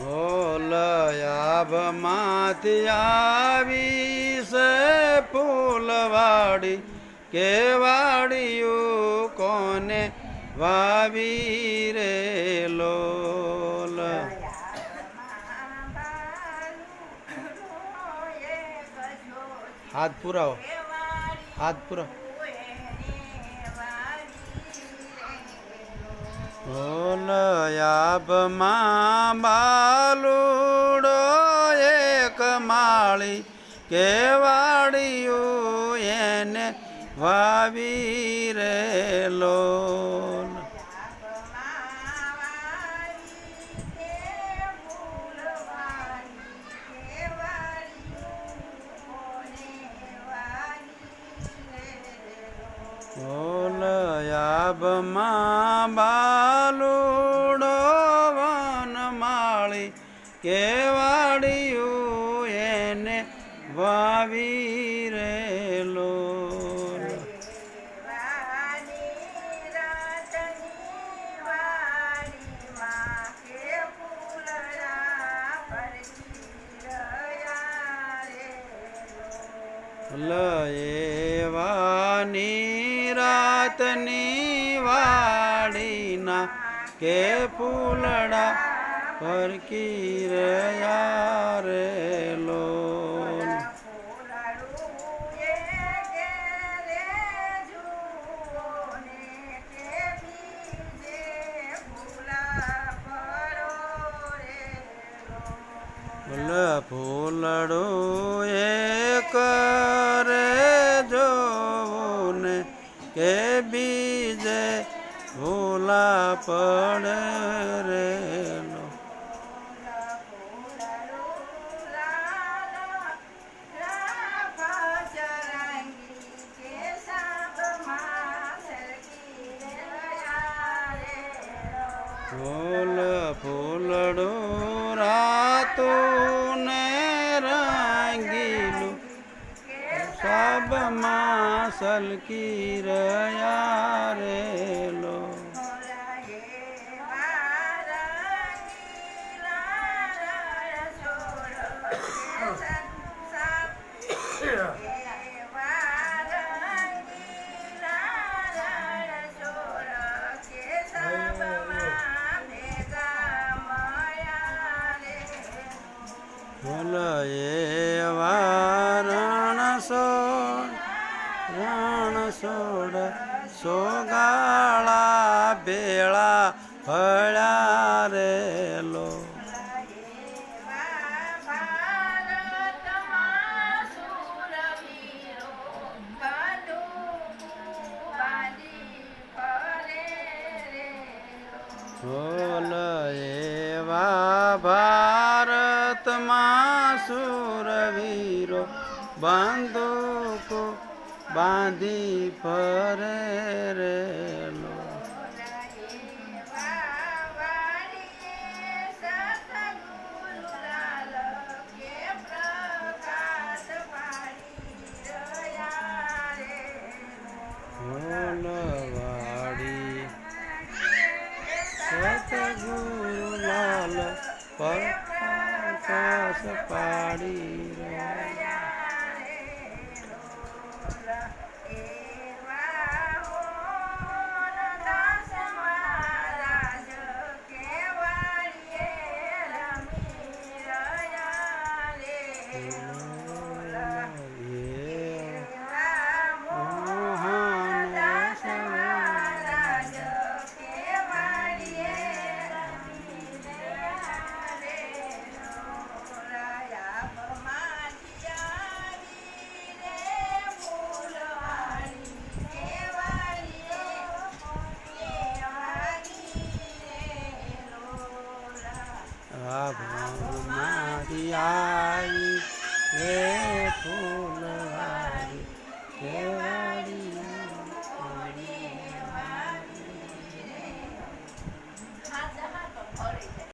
હોલયાભમાંથી આવી સે ફૂલવાડી. કેવાડિયું કોને વાવી રે લોલ? હાથ પુરાવો હાથ પુરાવો ઓલયાબમાં બાલુડો એક માળી કેવાડિયું એને વાવી રે લોલ ઓલયાબમાં વનમાળી કેવાડિયું એને વાવી રેલો લોલ રાતની વાડીના કે ફૂલડા રહ્યા રે લોલ ફૂલ ફૂલડો એ કરે જોવું કે બીજે ભૂલા પડે રે ફૂલ ફૂલડું રાતું ને રંગીલું. સબમાં સલકી રહ્યા રે લો બોલ એવા રણ સોડ સોગાળા બેળા ફળ્યા રે લો. બોલ એવા ભારતમાં સુરવીરો બંદૂકો બાંધી ફરે રે સતગુરુ લાલ પર મારી આવી રે ફૂલવારી